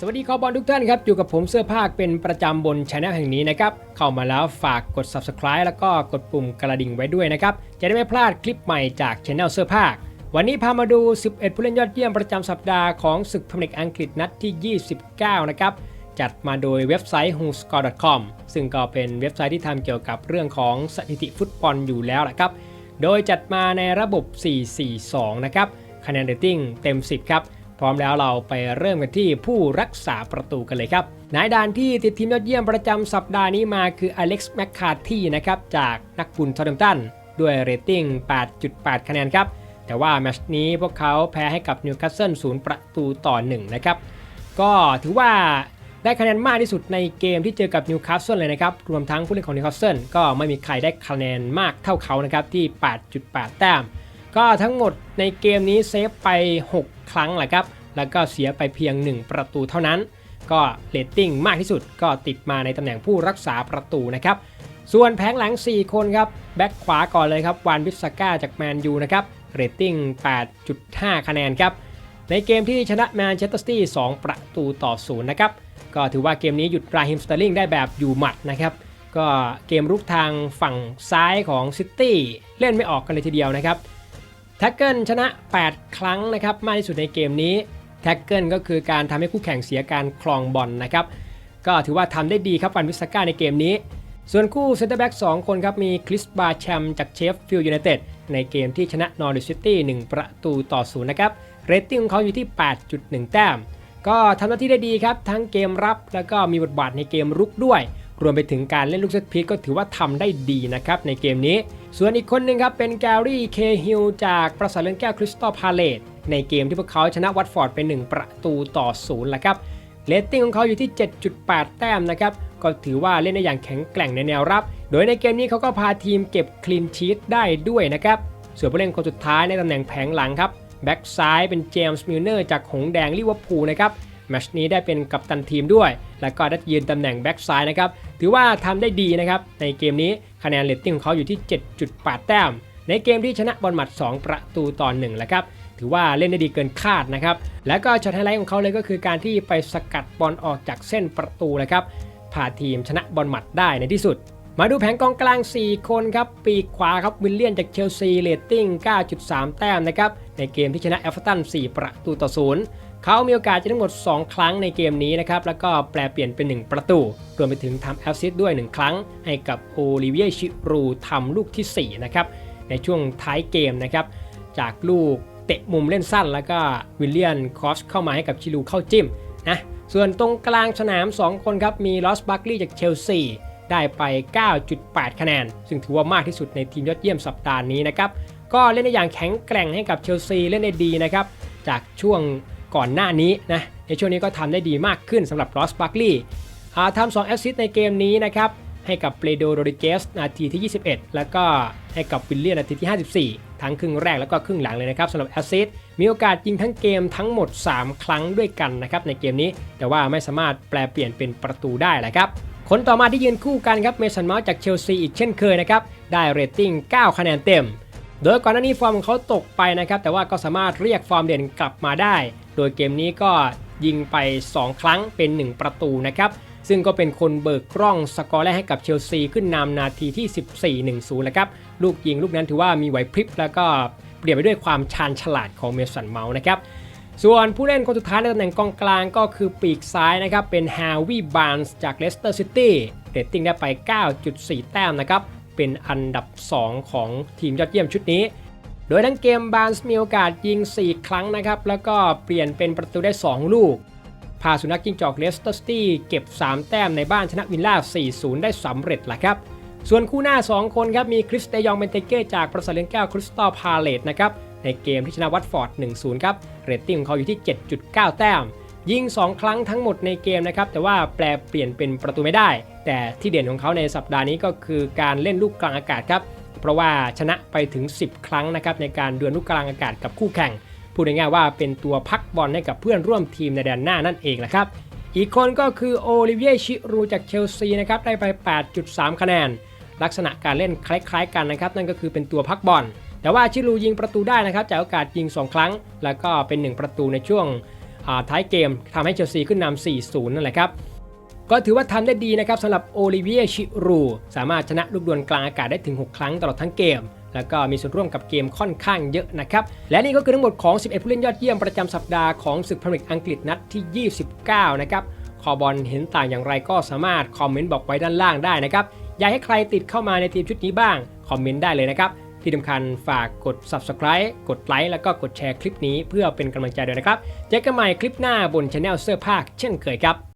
สวัสดีคอบอลทุกท่านครับ อยู่กับผมเสื้อผ้าเป็นประจำบนช anel แห่งนี้นะครับ เข้ามาแล้วฝากกด subscribe แล้วก็กดปุ่มกระดิ่งไว้ด้วยนะครับ จะได้ไม่พลาดคลิปใหม่จากช anel เสื้อผ้า วันนี้พามาดู 11 ผู้เล่นยอดเยี่ยมประจำสัปดาห์ของศึกพรีเมียร์ลีกอังกฤษนัดที่ 29 นะครับ จัดมาโดยเว็บไซต์ whoscore.com ซึ่งก็เป็นเว็บไซต์ที่ทำเกี่ยวกับเรื่องของสถิติฟุตบอลอยู่แล้วนะครับ โดยจัดมาในระบบ 4-4-2 นะครับ คะแนนเรตติ้งเต็ม 10 ครับ พร้อมแล้วเราไปเริ่มกันที่ผู้รักษาประตูกันเลยครับนายดานที่ติดทีมยอดเยี่ยมประจำสัปดาห์นี้มาคืออเล็กซ์แมคคาร์ทีนะครับจากนักบุญทอร์เดมตันด้วยเรตติ้ง 8.8 คะแนนครับ แต่ว่าแมตช์นี้พวกเขาแพ้ให้กับนิวคาสเซิล0ประตูต่อ 1 นะครับ ก็ถือว่าได้คะแนนมากที่สุดในเกมที่เจอกับนิวคาสเซิลเลยนะครับ รวมทั้งผู้เล่นของนิวคาสเซิลก็ไม่มีใครได้คะแนนมากเท่าเขานะครับที่ 8.8 แต้ม ก็ทั้งหมดในเกมนี้เซฟไป 6 ครั้งแหละครับ แล้วก็เสียไปเพียง 1 ประตูเท่านั้น ก็เรตติ้งมากที่สุดก็ติดมาในตำแหน่งผู้รักษาประตูนะครับส่วนแผงหลัง 4 คนครับ แบ็คขวาก่อนเลยครับวานวิสก้าจากแมนยูนะครับเรตติ้ง 8.5 คะแนนครับ ในเกมที่ชนะแมนเชสเตอร์ซิตี้ 2 ประตูต่อ0นะครับ ก็ถือว่าเกมนี้หยุดราฮิมสเตอร์ลิงได้แบบอยู่หมัดนะครับ ก็เกมรุกทางฝั่งซ้ายของซิตี้เล่นไม่ออกกันเลยทีเดียวนะครับ แท็กเกิลชนะ 8 ครั้งนะครับมากที่สุดในเกมนี้แท็กเกิลก็คือการทำให้คู่แข่งเสียการคลองบอลนะครับก็ถือว่าทำได้ดีครับฟันวิสก้าในเกมนี้ ส่วนคู่เซนเตอร์แบ็ก2คนครับมีคริสบาแชมจากเชฟฟิลด์ยูไนเต็ดในเกมที่ชนะนอริซิตี้1ประตูต่อ0นะครับเรตติ้งของเขาอยู่ที่ 8.1 แต้ม ก็ทำหน้าที่ได้ดีครับ ทั้งเกมรับแล้วก็มีบทบาทในเกมรุกด้วย รวมไปถึงการเล่นลูกเซตพีก็ถือว่าทำได้ดีนะครับในเกมนี้ ส่วนอีกคนหนึ่งครับเป็นแกรี่เคฮิลจากประสาทเลือนแก้วคริสตัลพาเลตในเกมที่พวกเขาชนะวัตฟอร์ดเป็น 1 ประตูต่อ0แหละครับเรตติ้งของเขาอยู่ที่ 7.8 แต้มนะครับ ก็ถือว่าเล่นได้อย่างแข็งแกร่งในแนวรับ โดยในเกมนี้เขาก็พาทีมเก็บคลีนชีตได้ด้วยนะครับ ส่วนผู้เล่นคนสุดท้ายในตำแหน่งแผงหลังครับแบ็กซ้ายเป็นเจมส์มิลเนอร์จากหงแดงลิเวอร์พูลนะครับแมชนี้ได้เป็นกัปตันทีมด้วย แล้วก็ได้ยืนตำแหน่งแบ็กซ้ายนะครับ ถือว่าทำได้ดีนะครับ ในเกมนี้คะแนนเรตติ้งของเขาอยู่ที่ 7.8 แต้ม ในเกมที่ชนะบอลหมัด 2 ประตูต่อ1แหละครับ ถือว่าเล่นได้ดีเกินคาดนะครับ แล้วก็ช็อตไฮไลท์ของเขาเลยก็คือการที่ไปสกัดบอลออกจากเส้นประตูเลยครับ พาทีมชนะบอลหมัดได้ในที่สุดมาดูแผงกองกลาง 4 คนครับ ปีกขวาครับวิลเลียนจากเชลซีเรตติ้ง 9.3 แต้มนะครับ ในเกมที่ชนะเอฟเวอร์ตัน 4 ประตูต่อ 0 เขามีโอกาสจะทั้งหมด 2 ครั้งในเกมนี้นะครับ แล้วก็แปลเปลี่ยนเป็น 1 ประตู รวมไปถึงทำแอสซิสต์ด้วย 1 ครั้ง ให้กับโอลิเวียชิรูทำลูกทีสี่4 นะครับ ในช่วงท้ายเกมนะครับ จากลูกเตะมุมเล่นสั้น แล้วก็วิลเลียนคอสเข้ามาให้กับชิลูเข้าจิ้มนะส่วนตรงกลางสนาม 2 คนครับ มีลอสบัคลีย์จากเชลซีได้ไป 9.8 คะแนน ซึ่งถือว่ามากที่สุดในทีมยอดเยี่ยมสัปดาห์นี้นะครับ ก็เล่นได้อย่างแข็งแกร่งให้กับเชลซีเล่นได้ดีนะครับ จากช่วง ก่อนหน้านี้นะในช่วงนี้ก็ทำได้ดีมากขึ้นสำหรับลอสบัคลีย์ทำสองแอสซิสต์ในเกมนี้นะครับให้กับเปโดโรดิเกสนาทีที่ 21 แล้วก็ให้กับวิลเลียนนาทีที่ 54 ทั้งครึ่งแรกแล้วก็ครึ่งหลังเลยนะครับสำหรับแอสซิสต์มีโอกาสยิงทั้งเกมทั้งหมด 3 ครั้งด้วยกันนะครับในเกมนี้ แต่ว่าไม่สามารถแปลเปลี่ยนเป็นประตูได้แหละครับคนต่อมาที่ยืนคู่กันครับเมสันเมาส์จากเชลซีอีกเช่นเคยนะครับได้เรตติ้ง 9 คะแนนเต็ม โดยก่อนหน้านี้ฟอร์มของเขาตกไปนะครับ แต่ว่าก็สามารถเรียกฟอร์มเด่นกลับมาได้ โดยเกมนี้ก็ยิงไป 2 ครั้งเป็น 1 ประตูนะครับ ซึ่งก็เป็นคนเบิกกล้องสกอร์แรกให้กับเชลซีขึ้นนำนาทีที่ 14-10นะครับ ลูกยิงลูกนั้นถือว่ามีไหวพริบแล้วก็เปลี่ยนไปด้วยความชาญฉลาดของเมสันเมาส์นะครับส่วนผู้เล่นคนสุดท้ายในตำแหน่งกองกลางก็คือปีกซ้ายนะครับ เป็นฮาวิบานส์จากเลสเตอร์ซิตี้เรตติ้งได้ไป 9.4 แต้มนะครับ เป็นอันดับ 2 ของทีมยอดเยี่ยมชุดนี้ โดยทั้งเกมบาร์นส์มีโอกาสยิง 4 ครั้งนะครับ แล้วก็เปลี่ยนเป็นประตูได้ 2 ลูก พาสุนัขจิ้งจอกเลสเตอร์ซิตี้เก็บ 3 แต้มในบ้านชนะวิลล่า 4-0 ได้สำเร็จแหละครับ ส่วนคู่หน้า 2 คนครับมีคริสเตยองเบนเตเก้จากประสาทเลนแก้วคริสตัลพาเลตนะครับในเกมที่ชนะวัตฟอร์ด 1-0 ครับ เรตติ้งของเขาอยู่ที่ 7.9 แต้ม ยิง 2 ครั้งทั้งหมดในเกมนะครับ แต่ว่าแปลเปลี่ยนเป็นประตูไม่ได้ แต่ที่เด่นของเขาในสัปดาห์นี้ก็คือการเล่นลูกกลางอากาศครับ เพราะว่าชนะไปถึง 10 ครั้งนะครับในการดวลลูกกลางอากาศกับคู่แข่ง พูดง่ายๆว่าเป็นตัวพักบอลให้กับเพื่อนร่วมทีมในแดนหน้านั่นเองแหละครับ อีกคนก็คือโอลิเวียชิรูจากเชลซีนะครับได้ไป 8.3 คะแนน ลักษณะการเล่นคล้ายๆ กันนะครับนั่นก็คือเป็นตัวพักบอล แต่ว่าชิรูยิงประตูได้นะครับจากโอกาสยิง 2 ครั้ง แล้วก็เป็น 1 ประตูในช่วงท้ายเกมทำให้เชลซีขึ้นนำ4-0นั่นแหละครับ ก็ถือว่าทำได้ดีนะครับสำหรับโอลิเวียชิรูสามารถชนะลูกดวลกลางอากาศได้ถึง 6 ครั้งตลอดทั้งเกม แล้วก็มีส่วนร่วมกับเกมค่อนข้างเยอะนะครับ และนี่ก็คือทั้งหมดของ 11 ผู้เล่นยอดเยี่ยมประจำสัปดาห์ของศึกพรีเมียร์ลีกอังกฤษนัดที่ 29 นะครับคอบอลเห็นต่างอย่างไรก็สามารถคอมเมนต์บอกไว้ด้านล่างได้นะครับอยากให้ใครติดเข้ามาในทีมชุดนี้บ้างคอมเมนต์ได้เลยนะครับที่สำคัญฝากกด subscribe กดไลค์แล้วก็กดแชร์คลิปนี้เพื่อเป็นกำลังใจด้วยนะครับ เจอกันใหม่คลิปหน้าบนช anel เสื้อผ้าเช่นเคยครับ